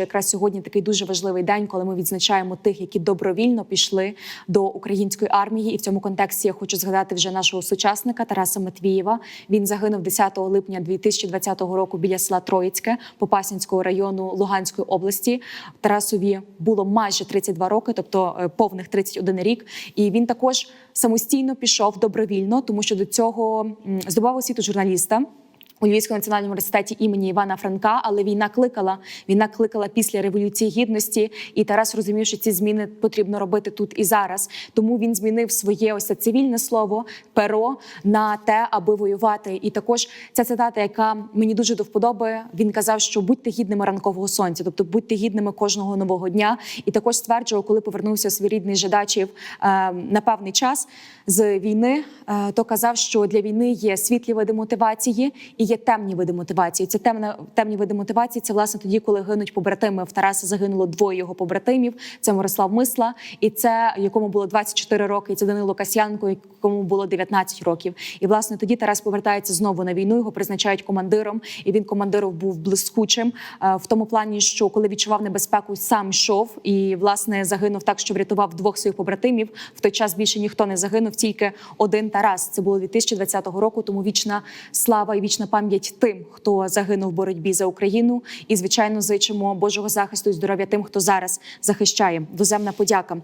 Якраз сьогодні такий дуже важливий день, коли ми відзначаємо тих, які добровільно пішли до української армії. І в цьому контексті я хочу згадати вже нашого сучасника Тараса Матвієва. Він загинув 10 липня 2020 року біля села Троїцьке Попасянського району Луганської області. Тарасові було майже 32 роки, тобто е, повних 31 рік. І він також самостійно пішов добровільно, тому що до цього здобував освіту журналіста у Львівському національному університеті імені Івана Франка, але війна кликала. Війна кликала після революції гідності, і Тарас розумів, що ці зміни потрібно робити тут і зараз. Тому він змінив своє ось це цивільне слово перо на те, аби воювати. І також ця цитата, яка мені дуже до вподоби, він казав, що будьте гідними ранкового сонця, тобто будьте гідними кожного нового дня. І також стверджував, коли повернувся свій рідний Жидачів е, на певний час з війни, е, то казав, що для війни є світлі види мотивації і є темні види мотивації. Це темна темні види мотивації. Це власне тоді, коли гинуть побратими. В Тараса загинуло двоє його побратимів. Це Мирослав Мисла, і це якому було 24 роки. І це Данило Касьянко, якому було 19 років. І власне тоді Тарас повертається знову на війну. Його призначають командиром, і він командиром був блискучим е, в тому плані, що коли відчував небезпеку, сам йшов і власне загинув так, що врятував двох своїх побратимів. В той час більше ніхто не загинув, тільки один Тарас. Це було 2020 року. Тому вічна слава і вічна пам'ять тим, хто загинув в боротьбі за Україну. І звичайно, зичимо Божого захисту і здоров'я тим, хто зараз захищає. Доземна подяка.